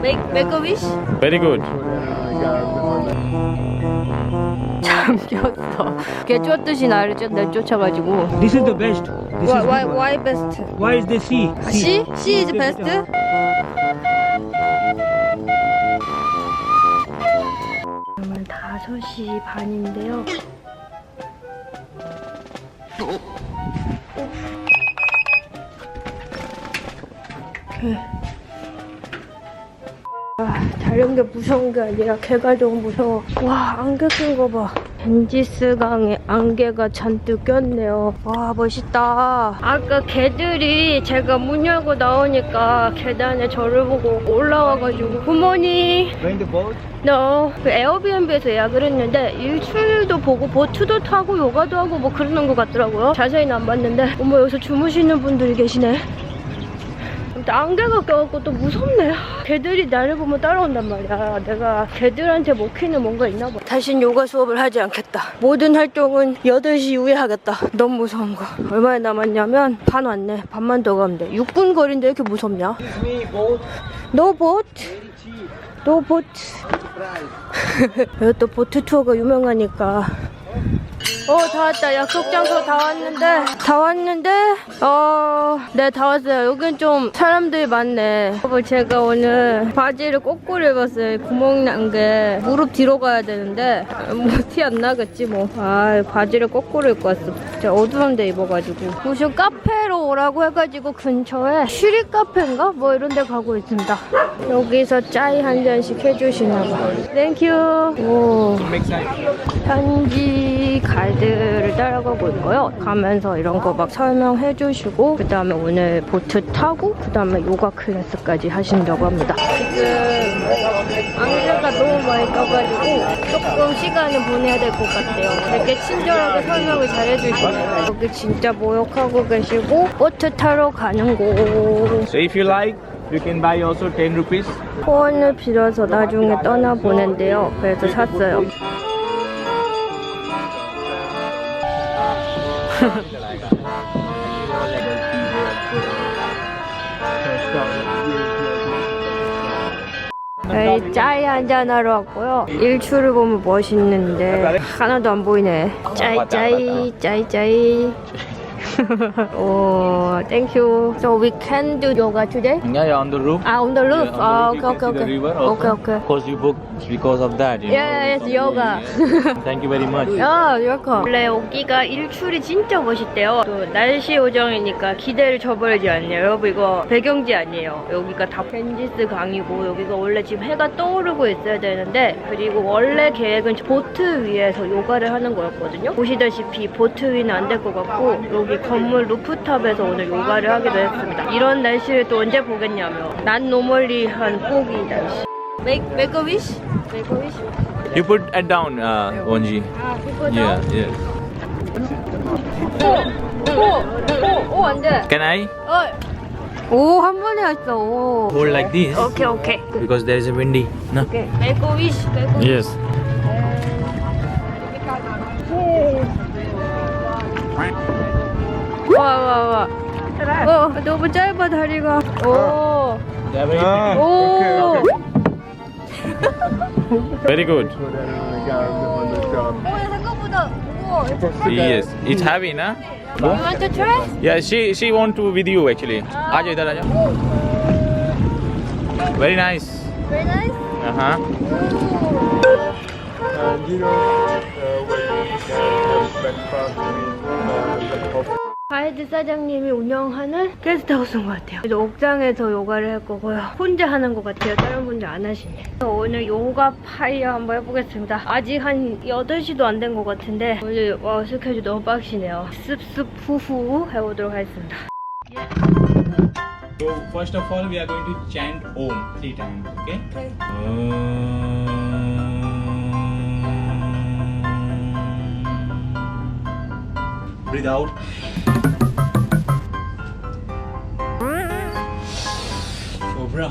make make a wish. Very good. 잠겼어. 걔 쫓듯이 나를 쫓, 날 쫓아가지고. This is the best. This Why is why good one. why best? Why is the C? C C is best. 지금은 5시 반인데요. 아, 다른 게 무서운 게 아니라 개가 너무 무서워. 와, 안개 낀 거 봐. 벤지스 강에 안개가 잔뜩 꼈네요. 와, 멋있다. 아까 개들이 제가 문 열고 나오니까 계단에 저를 보고 올라와가지고 boat? No. 그 에어비앤비에서 예약을 했는데 일출도 보고 보트도 타고 요가도 하고 뭐 그러는 것 같더라고요. 자세히는 안 봤는데 어머 여기서 주무시는 분들이 계시네. 안개가 껴갖고 또 무섭네. 개들이 나를 보면 따라온단 말이야. 내가 개들한테 먹히는 뭔가 있나 봐. 다신 요가 수업을 하지 않겠다. 모든 활동은 8시 이후에 하겠다. 너무 무서운 거. 얼마나 남았냐면 반 왔네. 반만 더 가면 돼. 6분 거리인데 왜 이렇게 무섭냐? Me boat. 노 보트. 여기 또 보트 투어가 유명하니까. 어, 다 왔다. 약속 장소 다 왔는데. 다 왔는데, 어, 네, 다 왔어요. 여긴 좀 사람들이 많네. 여러분, 제가 오늘 바지를 거꾸로 입었어요. 구멍 난 게. 무릎 뒤로 가야 되는데, 뭐, 티 안 나겠지, 뭐. 아, 바지를 거꾸로 입고 왔어. 진짜 어두운 데 입어가지고. 무슨 카페로 오라고 해가지고 근처에 슈리 카페인가? 뭐 이런 데 가고 있습니다. 여기서 짜이 한 잔씩 해주시나 봐. 땡큐. 오. 현지 가이드를 따라가고 있고요. 가면서 이런 거 막 설명해 주시고 그 다음에 오늘 보트 타고 그 다음에 요가 클래스까지 하신다고 합니다. 지금 안개가 너무 많이 떠가지고 조금 시간을 보내야 될 것 같아요. 되게 친절하게 설명을 잘 해주시네요. 여기 진짜 모욕하고 계시고 보트 타러 가는 곳. So if you like, you can buy also 10 rupees. 소원을 빌어서 나중에 떠나보낸대요. 그래서 샀어요. 저희 짜이 한잔하러 왔고요. 일출을 보면 멋있는데 하나도 안 보이네. 짜이 짜이 짜이 짜이. 오, thank you. So we can do yoga today? Yeah, yeah, on the roof. Ah, on the roof. Yeah, on Ah, the okay, roof, okay, the okay. river also. Okay, okay. Because you booked because of that. You Yeah, know. it's yoga. Thank you very much. 아, welcome. 원래 여기가 일출이 진짜 멋있대요. 또 날씨 요정이니까 기대를 저버리지 않네요. 여러분 이거 배경지 아니에요. 여기가 다 펜지스 강이고 여기가 원래 지금 해가 떠오르고 있어야 되는데 그리고 원래 계획은 보트 위에서 요가를 하는 거였거든요. 보시다시피 보트 위는 안 될 것 같고 여기 건물 루프탑에서 오늘 요가를 하기로 했습니다. 이런 날씨를 또 언제 보겠냐며 난 노멀리 한 포기 날씨. Make, make a wish? Make a wish? You put it down, uh, Onji. 아, 그거 Yeah, yeah. 오, 오, 오, 안 돼. Can I 어. 오, 한 번에 했어. 오. hold like this? 오케이, 오케이. Because there is a windy. No. 오케이. 메고 위시, 메고 위시. Yes. 와와와 어 너무 짧아 다리가 오 아, 오 오케이, Very good. Yes. It's heavy, na? You want to try? Yeah, she she want to with you actually. Ah. Aaja idhar aaja. Very nice. Very nice oh. Uh huh. you know uh, have breakfast? Uh, 가이드 사장님이 운영하는 게스트하우스인 것 같아요. 그래서 옥상에서 요가를 할 거고요. 혼자 하는 것 같아요. 다른 분들 안 하시네. 오늘 요가 파이어 한번 해보겠습니다. 아직 한 8시도 안 된 것 같은데 오늘 와, 스케줄 너무 빡시네요. 습습 후후 해보도록 하겠습니다. So first of all, we are going to chant Om three times. Okay. Okay. Om. Breathe out. Cobra.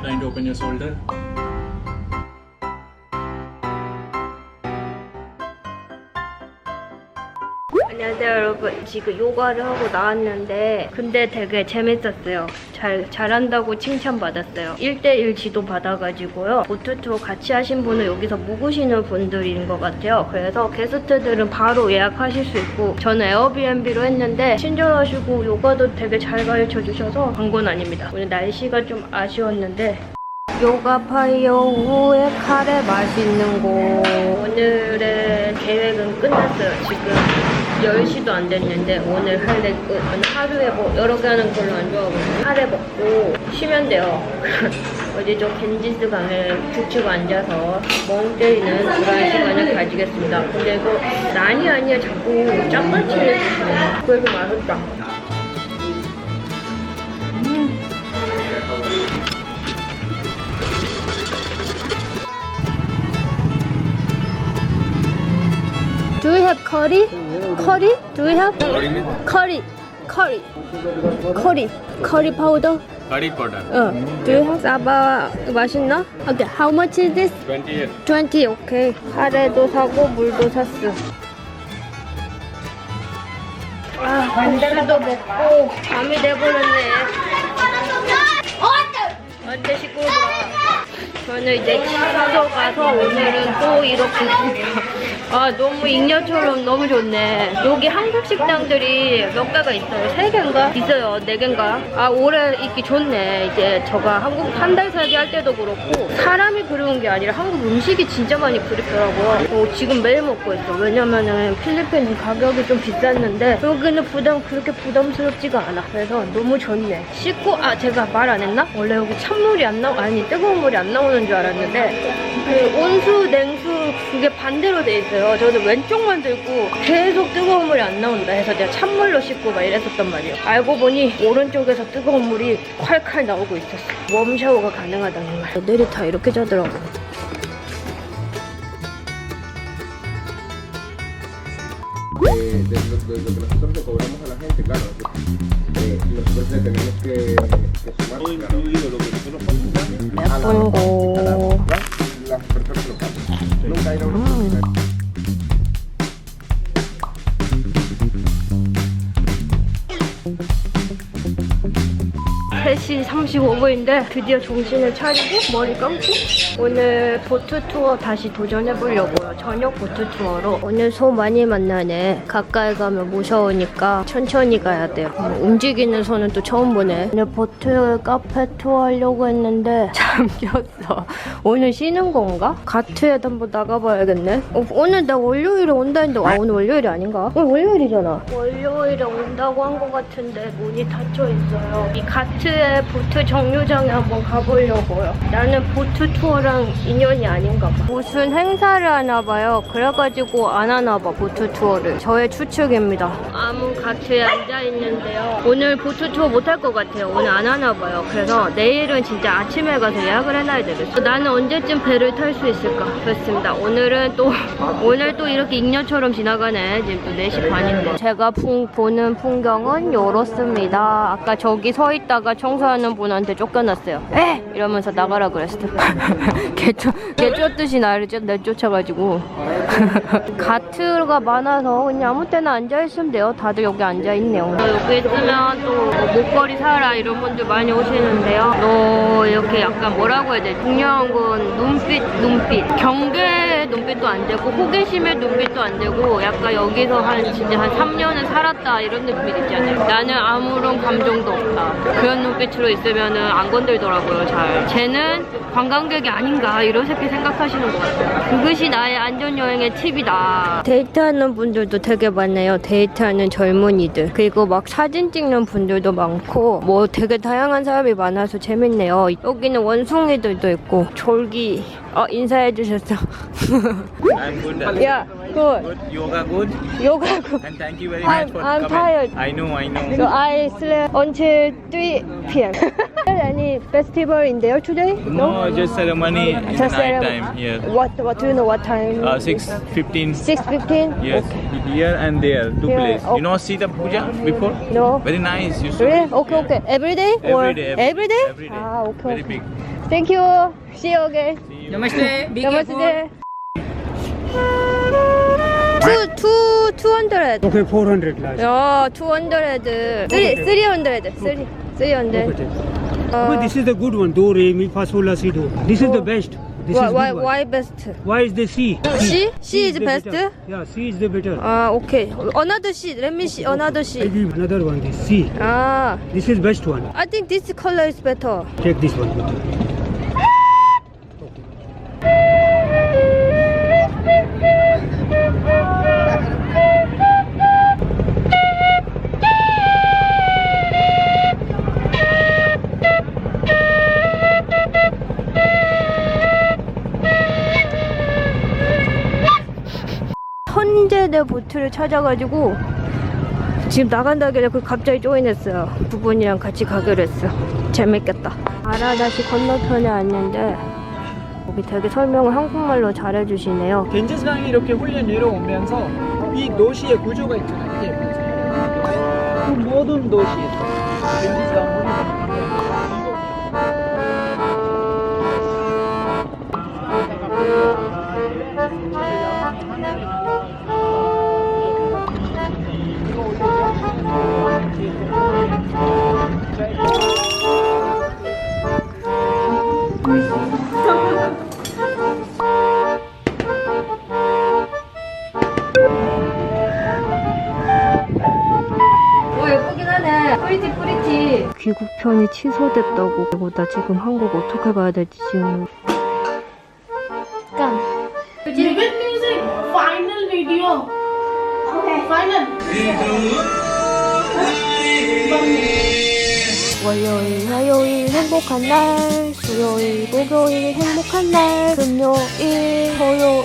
Trying to open your shoulder. 안녕하세요 여러분 지금 요가를 하고 나왔는데 근데 되게 재밌었어요. 잘 잘한다고 칭찬받았어요. 1대1 지도 받아가지고요. 보트 투어 같이 하신 분은 여기서 묵으시는 분들인 것 같아요. 그래서 게스트들은 바로 예약하실 수 있고 저는 에어비앤비로 했는데 친절하시고 요가도 되게 잘 가르쳐 주셔서 광고는 아닙니다. 오늘 날씨가 좀 아쉬웠는데 요가 파이어 우에 카레 맛있는 곳 오늘의 계획은 끝났어요 지금 10시도 안 됐는데 오늘 오늘 하루에 뭐 여러 개 하는 거 별로 안 좋아하거든요 카레 먹고 쉬면 돼요. 어디 저 겐지스 강에 북치고 앉아서 멍 때리는 그런 시간을 가지겠습니다. 근데 이거 난이 아니야. 자꾸 짱같이 해주시네 그래서 맛있다 Do you have curry? Curry? Do you have? Curry. Curry. Curry. Curry powder? Curry powder. 어. Do you have? 사바 맛있나? Okay. How much is this? 28. 20. 오케이. 카레도 사고 물도 샀어. 아, 반대도 먹고 밤이 돼버렸네. 언제 시끄러워? 저는 이제 숙소 가서 오늘은 또 이렇게 아 너무 잉여처럼 너무 좋네. 여기 한국 식당들이 몇 개가 있어요? 세 개인가? 있어요. 네 개인가? 아 올해 있기 좋네. 이제 저가 한국 한 달 살기 할 때도 그렇고. 사람이 그리운 게 아니라 한국 음식이 진짜 많이 그립더라고요 어, 지금 매일 먹고 있어. 왜냐면은 필리핀은 가격이 좀 비쌌는데 여기는 부담 그렇게 부담스럽지가 않아. 그래서 너무 좋네. 씻고 아 제가 말 안 했나? 원래 여기 찬물이 안 나오 아니 뜨거운 물이 안 나오는 줄 알았는데 그 온수 냉수 그게 반대로 돼 있어요 저는 왼쪽만 들고 계속 뜨거운 물이 안 나온다 해서 내가 찬물로 씻고 막 이랬었단 말이에요 알고 보니 오른쪽에서 뜨거운 물이 콸콸 나오고 있었어 웜 샤워가 가능하다는 말 애들이 다 이렇게 자더라고 eh, locales. nunca he ido a una 3시 35분인데 드디어 정신을 차리고 머리 감고 오늘 보트 투어 다시 도전해 보려고요. 저녁 보트 투어로 오늘 소 많이 만나네. 가까이 가면 무서우니까 천천히 가야 돼요. 뭐 움직이는 소는 또 처음 보네. 오늘 보트 카페 투어 하려고 했는데 잠겼어. 오늘 쉬는 건가? 가트에도 한번 나가봐야겠네. 어, 오늘 나 월요일에 온다 했는데 아 오늘 월요일이 아닌가? 오늘 월요일이잖아. 월요일에 온다고 한 것 같은데 문이 닫혀 있어요. 이 가트 의 보트 정류장에 한번 가보려고요. 나는 보트 투어랑 인연이 아닌가 봐. 무슨 행사를 하나 봐요. 그래가지고 안 하나 봐 보트 투어를. 저의 추측입니다. 아무 가트에 앉아 있는데요. 오늘 보트 투어 못 할 것 같아요. 오늘 안 하나 봐요. 그래서 내일은 진짜 아침에 가서 예약을 해놔야 되겠어. 나는 언제쯤 배를 탈 수 있을까? 그렇습니다. 오늘은 또 오늘 또 이렇게 잉여처럼 지나가네. 지금 또 4시 반인데. 제가 풍, 보는 풍경은 요렇습니다. 아까 저기 서 있다가 청소하는 분한테 쫓겨났어요. 에! 이러면서 나가라 그랬어. 개쫓, 개쫓듯이 나를 쫓, 내쫓아가지고. 가트가 많아서 그냥 아무 때나 앉아있으면 돼요. 다들 여기 앉아있네요. 여기 있으면 또뭐 목걸이 사라 이런 분들 많이 오시는데요. 너 이렇게 약간 뭐라고 해야 돼? 중요한 건 눈빛, 눈빛. 경계의 눈빛도 안 되고 호기심의 눈빛도 안 되고 약간 여기서 한 진짜 한 3년은 살았다 이런 눈빛 있잖아요. 나는 아무런 감정도 없다. 그런 눈빛 으로 있으면은 안 건들더라고요, 잘. 쟤는 관광객이 아닌가 이렇게 생각하시는 것 같아요. 그것이 나의 안전여행의 팁이다. 데이트하는 분들도 되게 많네요. 데이트하는 젊은이들. 그리고 막 사진 찍는 분들도 많고 뭐 되게 다양한 사람이 많아서 재밌네요. 여기는 원숭이들도 있고 졸기 어 인사해 주셨어. I'm good. 야, 굿. Good. Yoga good. 요가 And thank you very I'm- much for I'm coming. tired. I know, I know. So I slept until 3 p.m. Any festival in there today? no, just ceremony in the Just night ceremony. time here. What What do you know? What time? Uh, 6.15. 6:15. Yes, here and there, two Here, places. okay. You know, see the puja before? No. Very nice. You should. Really? Okay, Yeah. okay. Every day or Every day. every day? Every day. Ah, okay. Very okay. big. Thank you. See you again. Namaste. Be Namaste. Two, two, two hundred. Okay, 400. Yeah, two hundred. Three, three hundred. Three, three hundred. Uh, but this is the good one. Do, re, mi, fa, sol, la, si, do. This is the oh. best. This why, is why, why best? Why is the C? C? C, is, is best? Better. Yeah, C is the better. Ah, okay. Another C. Let me see. Another C. give another one. This C. Ah. This is best one. I think this color is better. Take this one. 보트를 찾아가지고 지금 나간다길래 그 갑자기 조인했어요. 두 분이랑 같이 가기로 했어. 재밌겠다. 아라다시 건너편에 왔는데 여기 되게 설명을 한국말로 잘해주시네요. 겐지스강이 이렇게 홀려 내려오면서 이 도시의 구조가 있잖아요. 이게 그 모든 도시에서 겐지스강 귀국편이 취소됐다고. 이거 나 지금 한국 어떻게 가야 될지 지금. 깜. With music, final video. Okay. Final. 월요일, 화요일 행복한 날, 수요일, 목요일 행복한 날, 금요일, 토요일